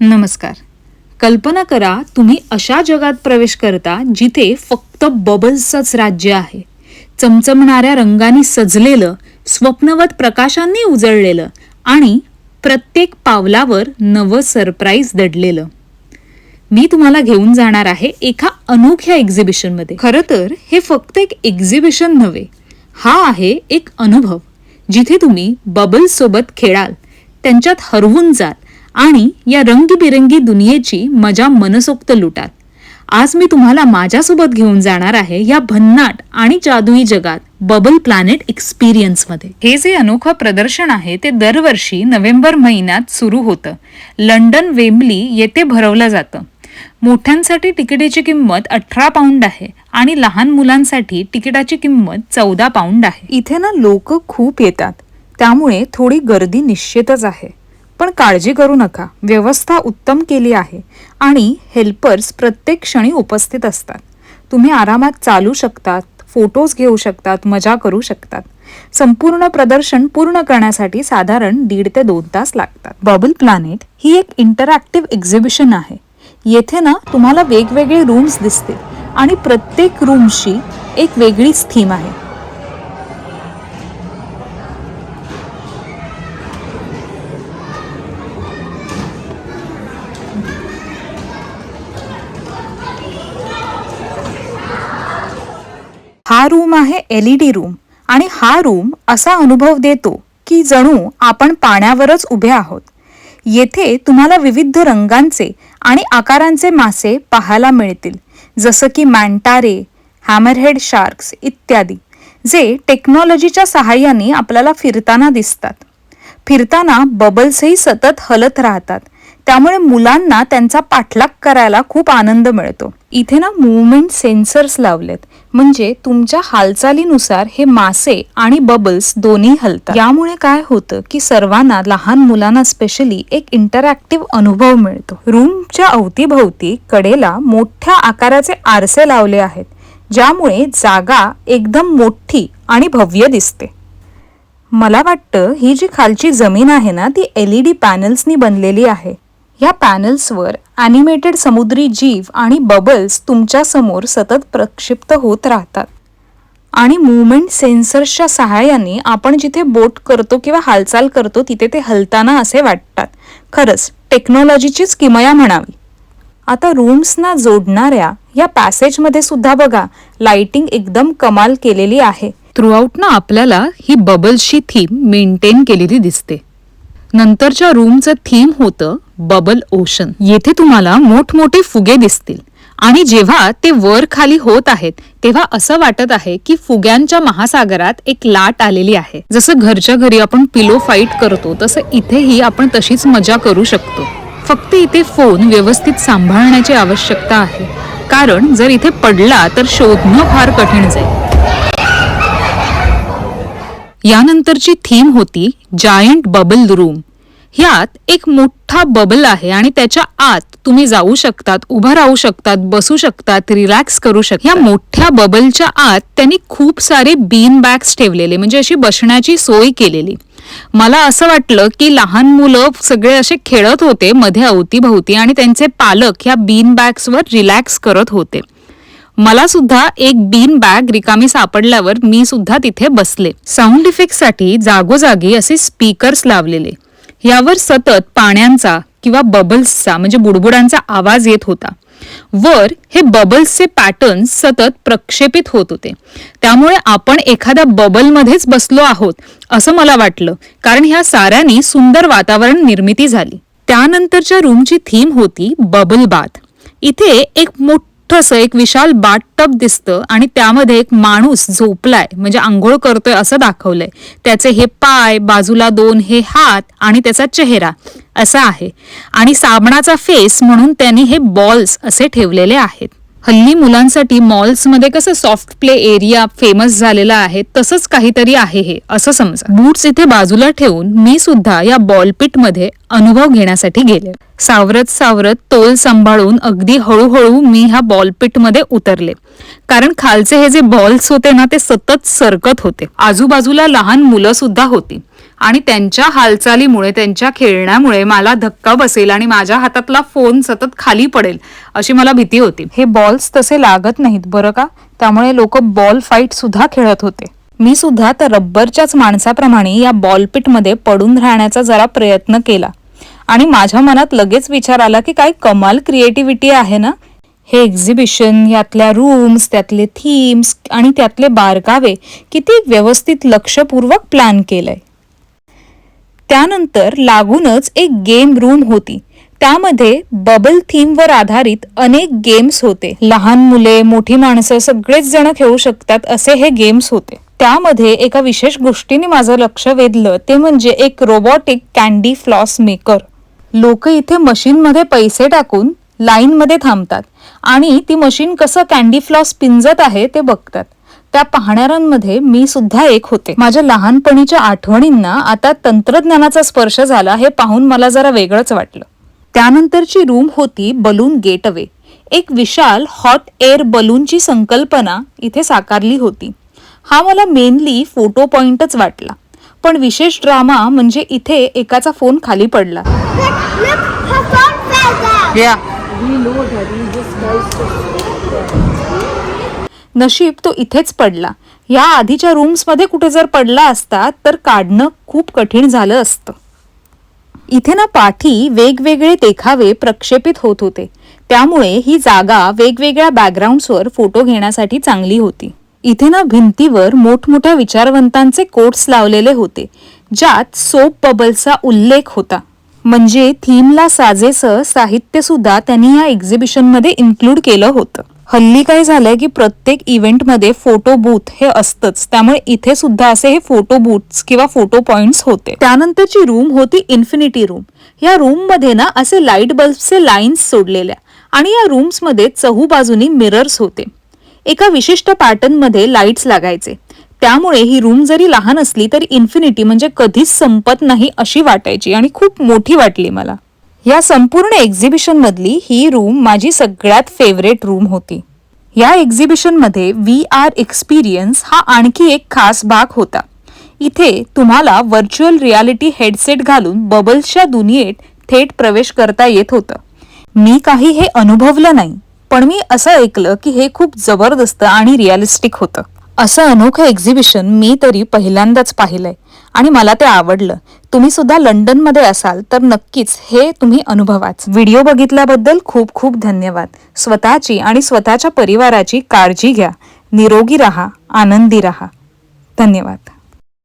नमस्कार. कल्पना करा तुम्ही अशा जगात प्रवेश करता जिथे फक्त बबल्सच राज्य आहे. चमचमणाऱ्या रंगांनी सजलेलं स्वप्नवत प्रकाशांनी उजळलेलं आणि प्रत्येक पावलावर नवं सरप्राईज दडलेलं. मी तुम्हाला घेऊन जाणार आहे एका अनोख्या एक्झिबिशनमध्ये खरं तर हे फक्त एक एक्झिबिशन नव्हे. हा आहे एक अनुभव जिथे तुम्ही बबल्ससोबत खेळाल त्यांच्यात हरवून जाल आणि या रंगीबिरंगी दुनियेची मजा मनसोक्त लुटाल आज मी तुम्हाला माझ्यासोबत घेऊन जाणार आहे या भन्नाट आणि जादुई जगात बबल प्लॅनेट एक्सपिरियन्समध्ये हे जे अनोखं प्रदर्शन आहे ते दरवर्षी नोव्हेंबर महिन्यात सुरू होतं. लंडन वेमली येथे भरवलं जातं. मोठ्यांसाठी तिकिटाची किंमत अठरा पाऊंड आहे आणि लहान मुलांसाठी तिकिटाची किंमत चौदा पाऊंड आहे. इथे ना लोक खूप येतात. त्यामुळे थोडी गर्दी निश्चितच आहे. पण काळजी करू नका. व्यवस्था उत्तम केली आहे आणि हेल्पर्स प्रत्येक क्षणी उपस्थित असतात. तुम्ही आरामात चालू शकतात फोटोज घेऊ शकतात मजा करू शकतात. संपूर्ण प्रदर्शन पूर्ण करण्यासाठी साधारण दीड ते दोन तास लागतात. बबल प्लॅनेट ही एक इंटरॅक्टिव्ह एक्झिबिशन आहे. येथे ना तुम्हाला वेगवेगळे रूम्स दिसतील आणि प्रत्येक रूमशी एक वेगळीच थीम आहे. हा रूम आहे एल ई डी रूम आणि हा रूम असा अनुभव देतो की जणू आपण पाण्यावरच उभे आहोत. येथे तुम्हाला विविध रंगांचे आणि आकारांचे मासे पाहायला मिळतील. जसं की मॅन्टारे हॅमरहेड शार्क्स इत्यादी जे टेक्नॉलॉजीच्या सहाय्याने आपल्याला फिरताना दिसतात. फिरताना बबल्सही सतत हलत राहतात. त्यामुळे मुलांना त्यांचा पाठलाग करायला खूप आनंद मिळतो. इथे ना मुवमेंट सेन्सर्स लावलेत. म्हणजे तुमच्या हालचालीनुसार हे मासे आणि बबल्स दोन्ही हलतात. यामुळे काय होतं की सर्वांना लहान मुलांना स्पेशली एक इंटरॅक्टिव्ह अनुभव मिळतो. रूमच्या अवतीभवती कडेला मोठ्या आकाराचे आरसे लावले आहेत ज्यामुळे जागा एकदम मोठी आणि भव्य दिसते. मला वाटतं ही जी खालची जमीन आहे ना ती एल ई डी पॅनल्सनी बनलेली आहे. ह्या पॅनल्सवर ॲनिमेटेड समुद्री जीव आणि बबल्स तुमच्यासमोर सतत प्रक्षिप्त होत राहतात. आणि मुवमेंट सेन्सर्सच्या सहाय्याने आपण जिथे बोट करतो किंवा हालचाल करतो तिथे ते हलताना असे वाटतात. खरंच टेक्नॉलॉजीचीच किमया म्हणावी. आता रूम्सना जोडणाऱ्या या पॅसेजमध्ये सुद्धा बघा लाइटिंग एकदम कमाल केलेली आहे. थ्रूआउट ना आपल्याला ही बबल्सची थीम मेंटेन केलेली दिसते. नंतरच्या रूमचं थीम होतं बबल ओशन. येथे तुम्हाला मोठमोठे फुगे दिसतील. आणि जेव्हा ते वर खाली होत आहेत तेव्हा असं वाटत आहे की फुग्यांच्या महासागरात एक लाट आलेली आहे. जसं घरच्या घरी आपण पिलो फाईट करतो तसं इथेही आपण तशीच मजा करू शकतो. फक्त इथे फोन व्यवस्थित सांभाळण्याची आवश्यकता आहे. कारण जर इथे पडला तर शोधणं फार कठीण जाईल. यानंतरची थीम होती जायंट बबल रूम ह्यात एक मोठा बबल आहे आणि त्याच्या आत तुम्ही जाऊ शकतात उभं राहू शकतात बसू शकतात रिलॅक्स करू शकता या मोठ्या बबलच्या आत त्यांनी खूप सारे बीन बॅग्स ठेवलेले म्हणजे अशी बसण्याची सोय केलेली. मला असं वाटलं की लहान मुलं सगळे असे खेळत होते मध्ये अवतीभवती आणि त्यांचे पालक ह्या बीन बॅग्सवर रिलॅक्स करत होते. मला सुद्धा एक बीन बॅग रिकामी सापडल्यावर मी सुद्धा तिथे बसले. साऊंड इफेक्टसाठी जागोजागी असे स्पीकर्स लावलेले. यावर सतत पाण्यांचा किंवा बबल्सचा म्हणजे बुडबुडांचा आवाज येत होता. वर हे बबल्सचे पॅटर्न सतत प्रक्षेपित होत होते. त्यामुळे आपण एखाद्या बबलमध्येच बसलो आहोत असं मला वाटलं कारण ह्या साऱ्यांनी सुंदर वातावरण निर्मिती झाली. त्यानंतरच्या रूमची थीम होती बबल बाथ इथे एक मोठ मोठंसं एक विशाल बाटटप दिसतं आणि त्यामध्ये एक माणूस झोपलाय. म्हणजे आंघोळ करतोय असं दाखवलंय. त्याचे हे पाय बाजूला दोन हे हात आणि त्याचा चेहरा असा आहे. आणि साबणाचा फेस म्हणून त्यांनी हे बॉल्स असे ठेवलेले आहेत. हल्ली मुलांसाठी मॉल्समध्ये कसं सॉफ्ट प्ले एरिया फेमस झालेला आहे तसंच काहीतरी आहे हे असं समजा. बूट्स इथे बाजूला ठेवून मी सुद्धा या बॉलपिटमध्ये अनुभव घेण्यासाठी गेले. सावरत सावरत तोल सांभाळून अगदी हळूहळू मी ह्या बॉलपिटमध्ये उतरले. कारण खालचे हे जे बॉल्स होते ना ते सतत सरकत होते. आजूबाजूला लहान मुलं सुद्धा होती. आणि त्यांच्या हालचालीमुळे त्यांच्या खेळण्यामुळे मला धक्का बसेल आणि माझ्या हातातला फोन सतत खाली पडेल अशी मला भीती होती. हे बॉल्स तसे लागत नाहीत बरं का? त्यामुळे लोक बॉल फाईट सुद्धा खेळत होते. मी सुद्धा त्या रब्बरच्याच माणसाप्रमाणे या बॉलपिटमध्ये पडून राहण्याचा जरा प्रयत्न केला. आणि माझ्या मनात लगेच विचार आला की काय कमाल क्रिएटिव्हिटी आहे ना? हे एक्झिबिशन यातल्या रूम्स त्यातले थीम्स आणि त्यातले बारकावे किती व्यवस्थित लक्षपूर्वक प्लॅन केलंय. त्यानंतर लागूनच एक गेम रूम होती. त्यामध्ये बबल थीमवर आधारित अनेक गेम्स होते. लहान मुले मोठी माणसं सगळेच जण खेळू शकतात असे हे गेम्स होते. त्यामध्ये एका विशेष गोष्टीने माझं लक्ष वेधलं ते म्हणजे एक रोबोटिक कॅन्डी फ्लॉस मेकर लोक इथे मशीनमध्ये पैसे टाकून लाईनमध्ये थांबतात आणि ती मशीन कसं कॅन्डी फ्लॉस पिंजत आहे ते बघतात. त्या पाहणाऱ्यांमध्ये मी सुद्धा एक होते. माझ्या लहानपणीच्या आठवणींना आता तंत्रज्ञानाचा स्पर्श झाला हे पाहून मला जरा वेगळंच वाटलं. त्यानंतरची रूम होती बलून गेटवे. एक विशाल हॉट एअर बलूनची संकल्पना इथे साकारली होती. हा मला मेनली फोटो पॉइंटच वाटला. पण विशेष ड्रामा म्हणजे इथे एकाचा फोन खाली पडला. Look, नशीब तो इथेच पडला. या आधीच्या रूम्समध्ये कुठे जर पडला असता तर काढणं खूप कठीण झालं असतं. इथे ना पाठी वेगवेगळे देखावे प्रक्षेपित होत होते. त्यामुळे ही जागा वेगवेगळ्या बॅकग्राऊंड्सवर फोटो घेण्यासाठी चांगली होती. इथे ना भिंतीवर मोठमोठ्या विचारवंतांचे कोट्स लावलेले होते ज्यात सोप बबलचा उल्लेख होता. म्हणजे थीमला साजेसं साहित्य सुद्धा त्यांनी या एक्झिबिशनमध्ये इन्क्लूड केलं होतं. हल्ली काय झालंय की प्रत्येक इव्हेंटमध्ये फोटो बूथ हे असतंच. त्यामुळे इथे सुद्धा असे हे फोटो बूथ्स किंवा फोटो पॉइंट्स होते. त्यानंतरची रूम होती इन्फिनिटी रूम या रूममध्ये ना असे लाइट बल्बचे लाईन्स सोडलेल्या आणि या रूम्समध्ये चहूबाजूनी मिरर्स होते. एका विशिष्ट पॅटर्नमध्ये लाईट्स लागायचे. त्यामुळे ही रूम जरी लहान असली तरी इन्फिनिटी म्हणजे कधीच संपत नाही अशी वाटायची आणि खूप मोठी वाटली मला. या संपूर्ण एक्झिबिशनमधली ही रूम माझी सगळ्यात फेवरेट रूम होती. या एक्झिबिशनमध्ये व्ही आर एक्सपिरियन्स हा आणखी एक खास भाग होता. इथे तुम्हाला व्हर्च्युअल रियालिटी हेडसेट घालून बबल्सच्या दुनियेत थेट प्रवेश करता येत होतं. मी काही हे अनुभवलं नाही पण मी असं ऐकलं की हे खूप जबरदस्त आणि रिअलिस्टिक होतं. असं अनोखं एक्झिबिशन मी तरी पहिल्यांदाच पाहिलंय. आणि मला ते आवडलं. तुम्ही सुद्धा लंडनमध्ये असाल तर नक्कीच हे तुम्ही अनुभवाच. व्हिडिओ बघितल्याबद्दल खूप खूप धन्यवाद. स्वतःची आणि स्वतःच्या परिवाराची काळजी घ्या. निरोगी राहा. आनंदी राहा. धन्यवाद.